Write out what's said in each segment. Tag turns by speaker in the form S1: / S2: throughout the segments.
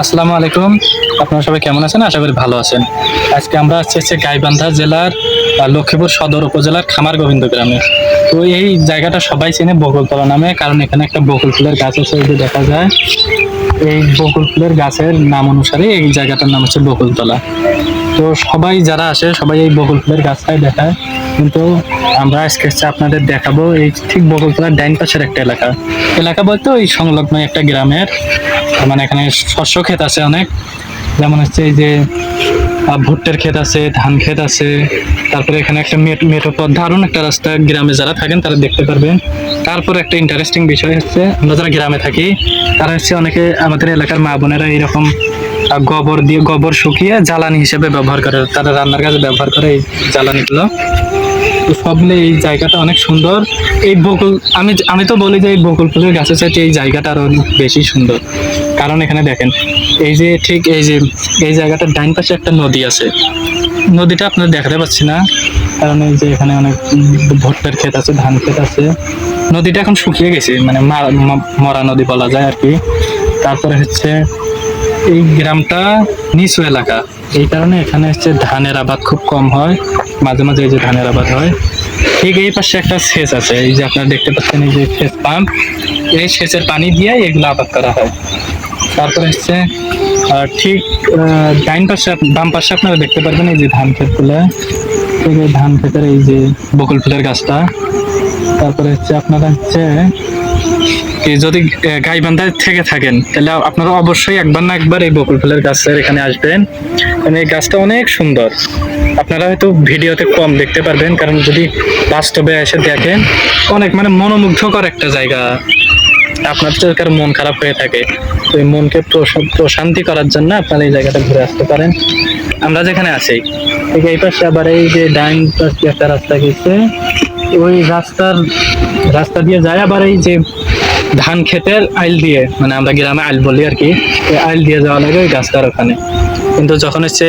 S1: আসসালামু আলাইকুম। আপনারা সবাই কেমন আছেন? আশা করি ভালো আছেন। আজকে আমরা আসছি হচ্ছে গাইবান্ধা জেলার লক্ষ্মীপুর সদর উপজেলার খামার গোবিন্দ গ্রামে। তো এই জায়গাটা সবাই চেনে বকুলতলা নামে, কারণ এখানে একটা বকুল ফুলের গাছ আছে দেখা যায়। এই বকুল ফুলের গাছের নাম অনুসারে এই জায়গাটার নাম হচ্ছে বকুলতলা। তো সবাই যারা আসে, সবাই এই বকুল ফুলের গাছটাই দেখায়। কিন্তু আমরা আজকে আপনাদের দেখাবো এই ঠিক বকুলতলার ডাইন পাশের একটা এলাকা। এলাকা বলতে ওই সংলগ্ন একটা গ্রামের মানে এখানে শস্য ক্ষেত আছে অনেক। যেমন হচ্ছে এই যে ভুট্টার ক্ষেত আছে, ধান ক্ষেত আছে। তারপরে এখানে একটা মেট- মেঠো পথ দারুণ একটা রাস্তা। গ্রামে যারা থাকেন তারা দেখতে পারবেন। তারপরে একটা ইন্টারেস্টিং বিষয় হচ্ছে আমরা যারা গ্রামে থাকি তারা হচ্ছে অনেকে আমাদের এলাকার মা বোনেরা এরকম আহ, গোবর দিয়ে গোবর শুকিয়ে জ্বালানি হিসেবে ব্যবহার করে। তারা রান্নার কাজে ব্যবহার করে এই জ্বালানিগুলো। তো সব মিলে এই জায়গাটা অনেক সুন্দর। এই বকুল আমি আমি তো বলি যে এই বকুল ফুলের গাছের চাইতে এই জায়গাটা আরও অনেক বেশি সুন্দর। কারণ এখানে দেখেন এই যে ঠিক এই যে এই জায়গাটার ডাইন পাশে একটা নদী আছে। নদীটা আপনারা দেখাতে পাচ্ছি না। কারণ যে এখানে অনেক ভুট্টার ক্ষেত আছে, ধান ক্ষেত আছে। নদীটা এখন শুকিয়ে গেছে মানে মরা নদী বলা যায় আর কি। তারপরে হচ্ছে এই গ্রামটা নিচু এলাকা। এই কারণে এখানে হচ্ছে ধানের আবাদ খুব কম হয়, মাঝে মাঝে এই যে ধানের আবাদ হয়। ঠিক এই পাশে একটা সেচ আছে, এই যে আপনারা দেখতে পাচ্ছেন এই যে সেচ পাম্প, এই সেচের পানি দিয়ে এগুলো আবাদ করা হয়। তারপরে হচ্ছে ঠিক ডাইন পাশে, বাম পাশে আপনারা দেখতে পারবেন এই যে ধান ক্ষেতগুলো। এই ধান ক্ষেতের এই যে বকুল ফুলের গাছটা তারপরে হচ্ছে আপনারা হচ্ছে যদি আহ, গাইবান্ধায় থেকে থাকেন তাহলে আপনারা অবশ্যই একবার না একবার এই বকুল ফুলের গাছের এখানে আসবেন। কারণ এই গাছটা অনেক সুন্দর। আপনারা হয়তো ভিডিওতে কম দেখতে পারবেন কারণ যদি বাস্তবে এসে দেখেন অনেক মানে মনোমুগ্ধকর একটা জায়গা। আপনার যদি মন খারাপ হয়ে থাকে, তো এই মনকে প্রশ- প্রশান্তি করার জন্য আপনারা এই জায়গাটা ঘুরে আসতে পারেন। আমরা যেখানে আছি, ঠিক এই পাশে আবার এই যে ডাইন পাশ একটা রাস্তা গেছে, ওই রাস্তার রাস্তা দিয়ে যায় আবার এই যে ধান ক্ষেতের আইল দিয়ে মানে আমরা গ্রামে আইল বলি আর কি আইল দিয়ে যাওয়া লাগে ওই গাছটার ওখানে। কিন্তু যখন হচ্ছে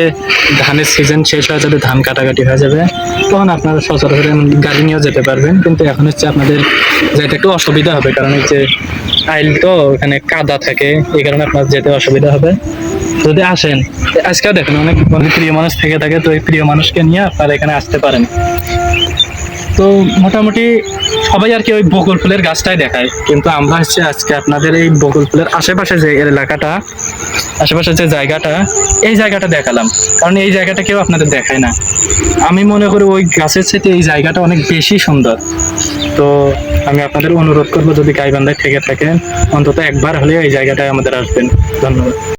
S1: ধানের সিজন শেষ হয়ে যাবে, ধান কাটাকাটি হয়ে যাবে, তখন আপনারা সচরাচর গাড়ি নিয়েও যেতে পারবেন। কিন্তু এখন হচ্ছে আপনাদের যেতে একটু অসুবিধা হবে, কারণ হচ্ছে আইল তো এখানে কাদা থাকে, এই কারণে আপনার যেতে অসুবিধা হবে। যদি আসেন আজকে দেখেন অনেক অনেক প্রিয় মানুষ থেকে থাকে, তো এই প্রিয় মানুষকে নিয়ে আপনারা এখানে আসতে পারেন। তো মোটামুটি সবাই আর কি ওই বকুল ফুলের গাছটাই দেখায়। কিন্তু আমরা হচ্ছে আজকে আপনাদের এই বকুল ফুলের আশেপাশে যে এলাকাটা, আশেপাশে যে জায়গাটা, এই জায়গাটা দেখালাম। কারণ এই জায়গাটা কেউ আপনাদের দেখায় না। আমি মনে করি ওই গাছের সাথে এই জায়গাটা অনেক বেশি সুন্দর। তো আমি আপনাদের অনুরোধ করব, যদি গাইবান্ধায় থেকে থাকেন, অন্তত একবার হলেও এই জায়গাটায় আমাদের আসবেন। ধন্যবাদ।